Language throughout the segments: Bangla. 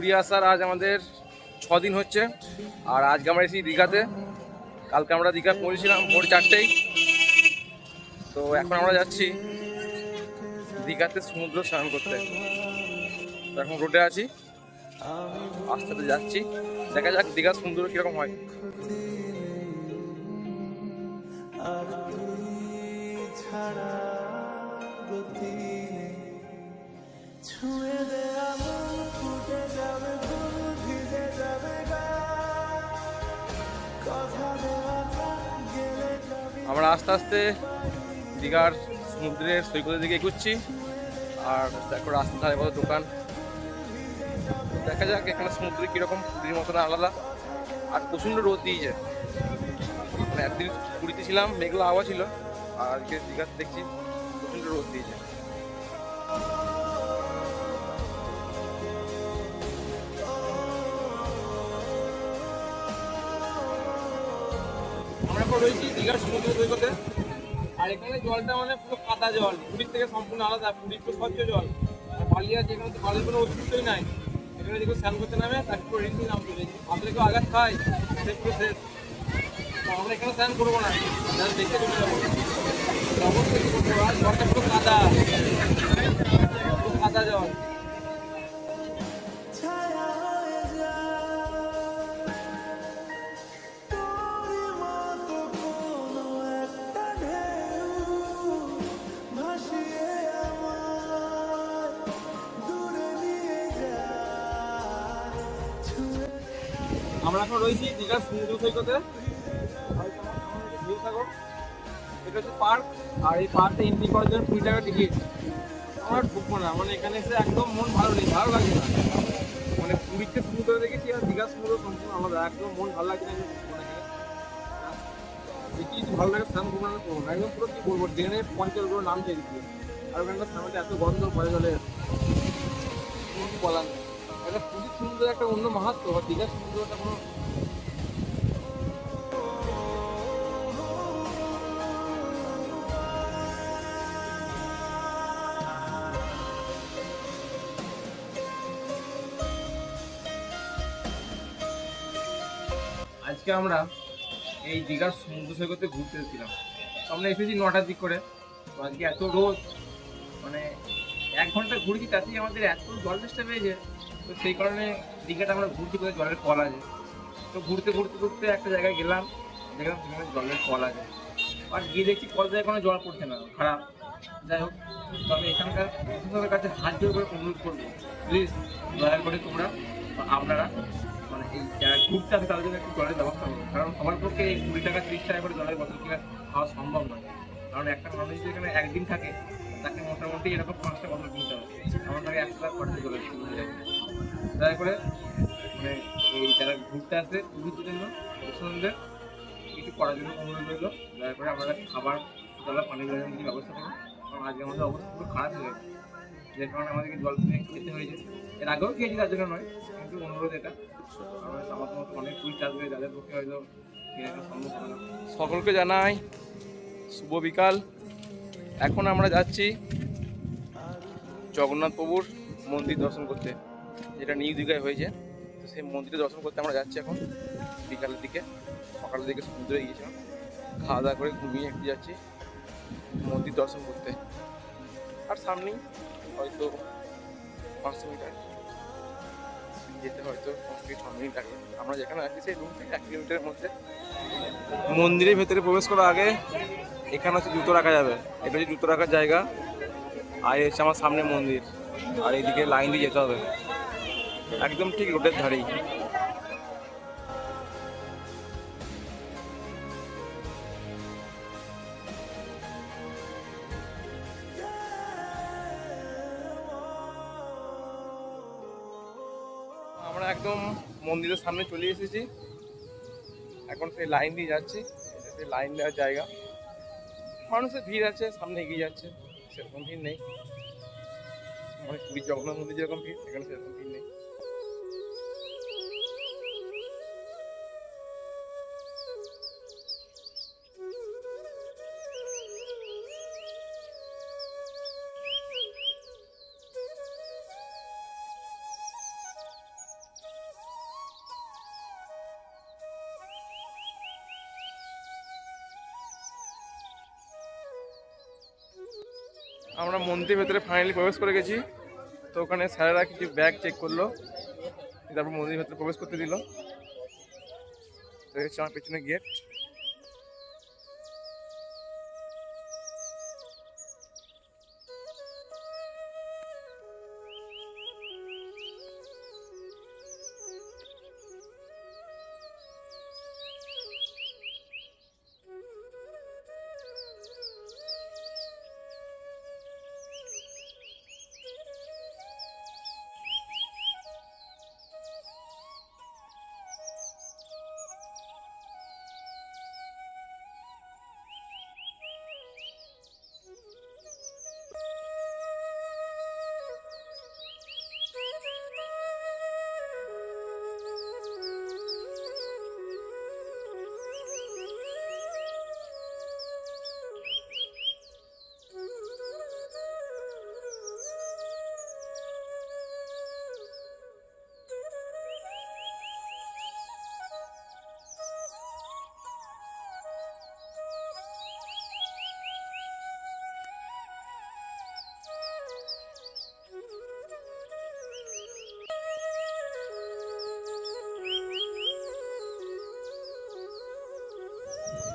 পুরী আসার আজ আমাদের দিন হচ্ছে। আর আজকে আমরা এসেছি দীঘাতে। কালকে আমরা দীঘা পৌঁছেছিলাম ভোর চারটেই। তো এখন আমরা যাচ্ছি দীঘাতে সমুদ্র স্নান করতে। এখন রোডে আছি। আস্তে আস্তে যাচ্ছি। দেখা যাক দীঘার সমুদ্র কীরকম হয়। আমরা আস্তে আস্তে দীঘার সমুদ্রের সৈকতের দিকে এগুচ্ছি। আর দেখো রাস্তার ধারে কত দোকান। দেখা যাক এখানে সমুদ্রে কীরকম পুরীর মতন আলাদা। আর প্রচণ্ড রোদ দিয়েছে। মানে একদিন পুরীতে ছিলাম, মেঘলা হাওয়া ছিল, আর দীঘাতে দেখছি প্রচণ্ড রোদ দিয়েছে। আমরা রয়েছি, দীঘার সমুদ্র সৈকতে। আর এখানে জলটা মানে পুরো কাদা জল, পুরীর থেকে সম্পূর্ণ আলাদা, পুরীর তো স্বচ্ছ জল। আর বালি আছে, এখানে তো বালির কোনো অস্তিত্বই নাই। এখানে যেগুলো স্নান করতে নামে তাকে পুরো রিঙ্কি নাম চলে আমাদের কেউ আঘাত খায় সে পুরো শেষ। আমরা এখানে স্নান করব না দেখে চলে যাব। জলটা পুরো কাদা। সৈকতে এটা হচ্ছে পার্ক। আর এই পার্কে এন্ট্রি করার জন্য কুড়ি টাকা টিকিট আমরা ঢুকবো না। মানে এখানে এসে একদম মন ভালো নেই। ভালো লাগে না। মানে পুরীতে সমুদ্র দেখেছি আর দীঘার সমুদ্র সম্পূর্ণ আলাদা। একদম মন ভালো লাগছে না। দেখি ভালো লাগে স্নান করব না করব না। একদম পুরো কি বলব? ড্রেনে পঞ্চাশগুলো নাম চেয়ে দিচ্ছি আর ওখানকার স্নানটা এত গন্ধ গেলে কিছু বলার নেই। একটা পুরীর সমুদ্র একটা অন্য মাহাত্ম দীঘার সমুদ্রটা কোনো আজকে আমরা এই দীঘার সমুদ্র সৈকতে ঘুরতে এসেছিলাম। আমরা এসেছি নটার দিক করে। তো আজকে এত রোদ মানে এক ঘণ্টা ঘুরেছি, তাতেই আমাদের এত জল চেষ্টা পেয়েছে তো সেই কারণে দীঘাটা আমরা ঘুরতে করে জলের কল আছে। তো ঘুরতে ঘুরতে ঘুরতে একটা জায়গায় গেলাম। দেখলাম সেখানে জলের কল আছে। আর গিয়ে দেখছি কল থেকে কোনো জল পড়ছে না, খারাপ। যাই হোক, তো আমি এখানকার প্রশাসনের কাছে হাত জোর করে অনুরোধ করব। প্লিজ দয়া করে তোমরা আপনারা এই যারা ঘুরতে আসে তাদের জন্য একটু জলের ব্যবস্থা করুন। কারণ আমার পক্ষে এই কুড়ি টাকা, তিরিশ টাকা করে জলের বোতল কিনে খাওয়া সম্ভব নয়। কারণ একটা মানুষ যদি এখানে একদিন থাকে, তাকে মোটামুটি এরকম পাঁচটা বোতল কিনতে হবে। আমার তাকে একশো টাকা খরচা করে দয়া করে মানে এই যারা ঘুরতে আসে টুরিস্টদের জন্য পছন্দের কিছু করার জন্য অনুরোধ রইল। দয়া করে আপনারা খাবার, জলের পানি জলের কিছু ব্যবস্থা করুন। কারণ আজকে আমাদের অবস্থা খুব খারাপ হয়ে গেছে। যে কারণে আমাদেরকে জল কিনে খেতে হয়েছে। এর আগেও খেয়েছি তার জন্য নয়, কিন্তু অনুরোধ এটা। আমার মতো অনেক টুরিস্ট আসবে, যাদের পক্ষে হয়তো সকলকে জানাই শুভ বিকাল। এখন আমরা যাচ্ছি জগন্নাথ প্রভুর মন্দির দর্শন করতে, যেটা নিউ দীঘায় হয়েছে। তো সেই মন্দিরে দর্শন করতে আমরা যাচ্ছি এখন, বিকালের দিকে, সকালের দিকে সমুদ্রে গিয়েছিলাম। খাওয়া দাওয়া করে ঘুমিয়ে একটু যাচ্ছি, মন্দির দর্শন করতে। আর সামনেই হয়তো পাঁচশো মিটার যেতে হয়তো কমপ্লিট আমরা যেখানে আছি সেই রুম থেকে এক কিলোমিটারের মধ্যে। মন্দিরের ভেতরে প্রবেশ করার আগে এখানে হচ্ছে জুতো রাখা যাবে। এটা হচ্ছে জুতো রাখার জায়গা। আর হচ্ছে আমার সামনে মন্দির। আর এইদিকে লাইন দিয়ে যেতে হবে। একদম ঠিক রোডের ধারেই। একদম মন্দিরের সামনে চলে এসেছি। এখন সেই লাইন দিয়ে যাচ্ছি। সেই লাইন দেওয়ার জায়গা। মানুষের ভিড় আছে, সামনে এগিয়ে যাচ্ছে, সেরকম ভিড় নেই। মানে পুরীর জগন্নাথ মন্দির যেরকম ভিড়, এখানে সেরকম ভিড় নেই। আমরা মন্দির ভেতরে ফাইনালি প্রবেশ করে গেছি। তো ওখানে স্যারেরা কিছু ব্যাগ চেক করল, তারপর মন্দির ভেতরে প্রবেশ করতে দিল। তো হচ্ছে আমার পেছনে গেট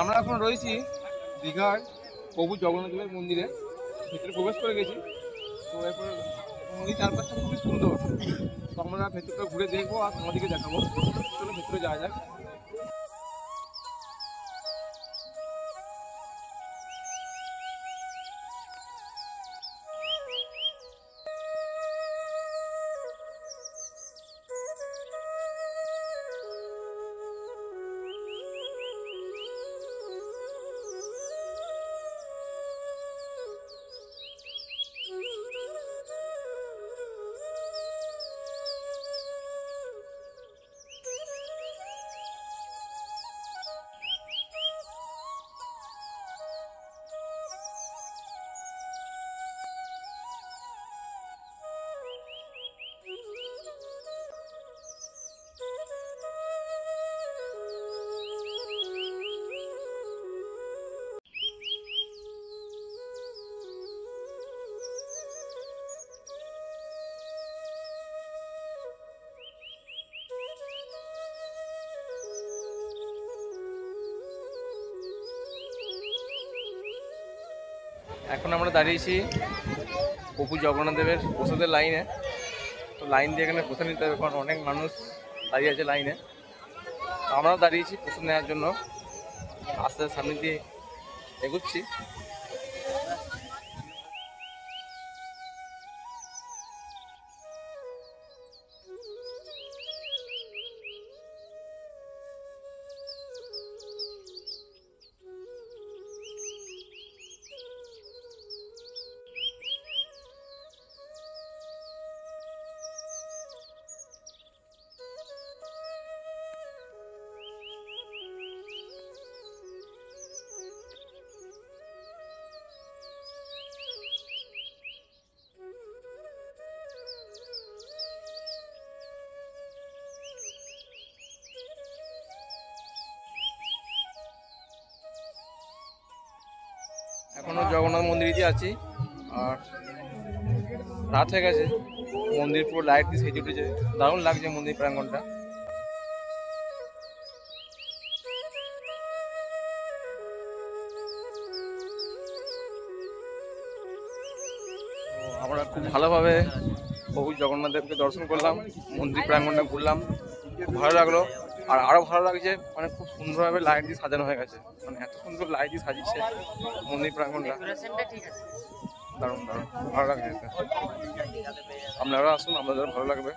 আমরা এখন রয়েছি দীঘার প্রভু জগন্নাথদেবের মন্দিরে। ভিতরে প্রবেশ করে গেছি। তো এরপর মন্দির চারপাশটা খুবই সুন্দর। তো আমরা ভেতরটা ঘুরে দেখব আর তোমাদেরকে দেখাবো। চলো ভেতরে যাওয়া যাক। এখন আমরা দাঁড়িয়েছি প্রভু জগন্নাথ দেবের প্রসাদের লাইনে। তো লাইন দিয়ে এখানে প্রসাদ নিতে হবে, কারণ অনেক মানুষ দাঁড়িয়ে আছে লাইনে। আমরাও দাঁড়িয়েছি প্রসাদ নেওয়ার জন্য। আস্তে আস্তে সামনে দিয়ে এগুচ্ছি। এখনও জগন্নাথ মন্দিরেই আছি। আর রাত হয়ে গেছে। মন্দির পুরো লাইট দিয়ে সেজে উঠেছে। দারুণ লাগছে মন্দির প্রাঙ্গণটা তো আমরা খুব ভালোভাবে প্রভু জগন্নাথ দেবকে দর্শন করলাম। মন্দির প্রাঙ্গণটা ঘুরলাম। খুব ভালো লাগল। আর আরও ভালো লাগছে মানে খুব সুন্দরভাবে লাইট দিয়ে সাজানো হয়ে গেছে। মানে এত সুন্দর লাইট দিয়ে সাজিয়েছে মন্দির প্রাঙ্গণটা দারুণ দারুণ। ভালো লাগছে আপনারা আসুন আপনাদের ভালো লাগবে।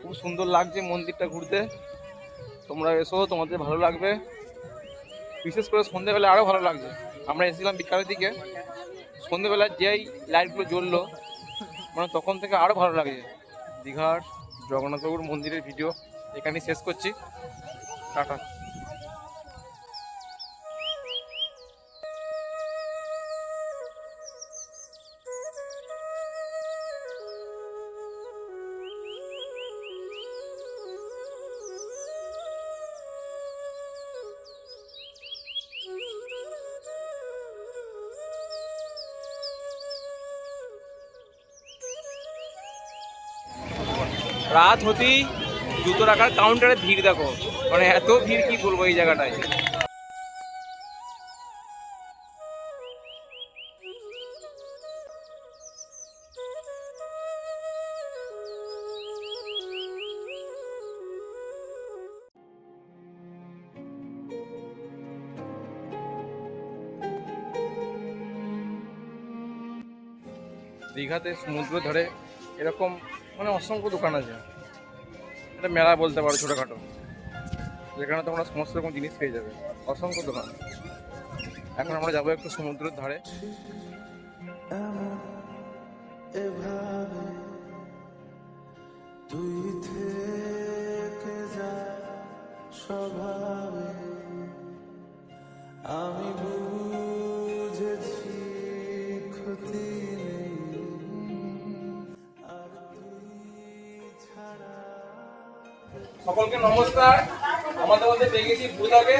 খুব সুন্দর লাগছে মন্দিরটা ঘুরতে। তোমরা এসো তোমাদের ভালো লাগবে। বিশেষ করে সন্ধ্যেবেলা আরও ভালো লাগছে। আমরা এসেছিলাম বিকালের দিকে। সন্ধ্যেবেলা যেই লাইটগুলো জ্বললো মানে তখন থেকে আরও ভালো লাগছে। দীঘার জগন্নাথবাবুর মন্দিরের ভিডিও এখানেই শেষ করছি। টাটা। রাত হতেই জুতো রাখার কাউন্টারে ভিড়, দেখো। মানে এত ভিড়, কি বলব এই জায়গাটায়? দীঘাতে সমুদ্র ধরে এরকম মানে অসংখ্য দোকান আছে। এটা মেলা বলতে পারো ছোটোখাটো, যেখানে তোমরা সমস্ত রকম জিনিস পেয়ে যাবে। অসংখ্য দোকান। এখন আমরা যাব একটু সমুদ্রের ধারে। তুই সকলকে নমস্কার। আমাদের মধ্যে পেয়ে গেছি বুধাকে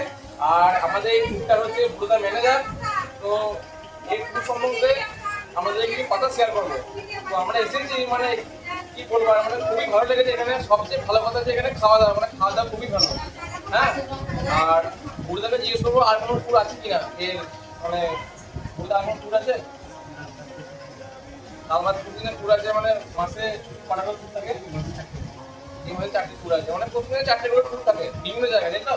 আর আমাদের এই টুরটার হচ্ছে বুধা ম্যানেজার তো এই টুর সম্বন্ধে আমাদের কিছু কথা শেয়ার করব। তো আমরা এসেছি মানে কি বলব আমাদের খুবই ভালো লেগেছে এখানে। সবচেয়ে ভালো কথা হচ্ছে এখানে খাওয়া দাওয়া মানে খাওয়া দাওয়া খুবই ভালো। হ্যাঁ? আর বুড়দাকে জিজ্ঞেস করব, আর কোনো ট্যুর আছে কিনা? এর মানে বুড়দা আর কোনো ট্যুর আছে? আমার দুদিনের ট্যুর আছে মানে মাসে কটা ট্যুর থাকে? এইভাবে চারটে ট্যুর আছে। মানে প্রথমে চারটে করে ট্যুর থাকে। বিভিন্ন জায়গায় তো?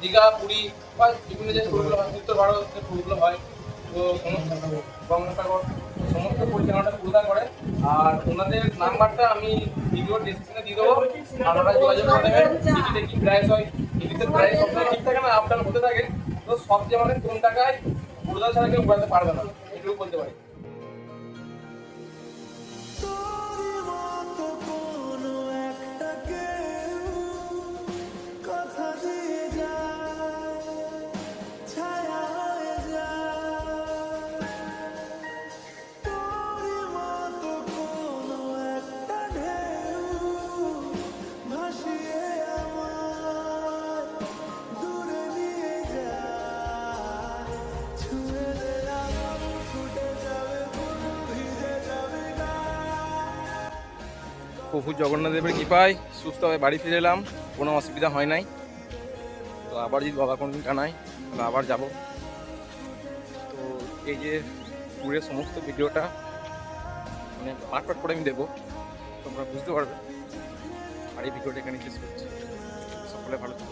দীঘা, পুরী, বা বিভিন্ন যে ট্যুরগুলো হয়, উত্তর ভারত যে ট্যুরগুলো হয়, তো সমস্ত গঙ্গাসাগর সমস্ত পরিচালনাটা পুরোদা করে। আর ওনাদের নাম্বারটা আমি ভিডিও ডিসক্রিপশনে দিয়ে দেবো। আপনারা যোগাযোগ করে নেবেন। টিকিটে কি প্রাইস হয়, টিকিটের প্রাইস সবসময় ঠিক থাকে না আপ ডাউন হতে থাকে। তো সব যে মানে কোন টাকায় পুরোদা ছাড়া কেউ ঘোরাতে পারবে না। এটুকু বলতে পারি। প্রভু জগন্নাথ দেবের কৃপায় সুস্থভাবে বাড়ি ফিরে এলাম। কোনো অসুবিধা হয় নাই। তো আবার যদি বাবা কোনো দিন টানায় তাহলে আবার যাব। তো এই যে ট্যুরের সমস্ত ভিডিওটা মানে পাট পাট করে আমি দেবো। তোমরা বুঝতে পারবে। আর এই ভিডিওটা এখানে শেষ করছি। সকলে ভালো থাকো। টাটা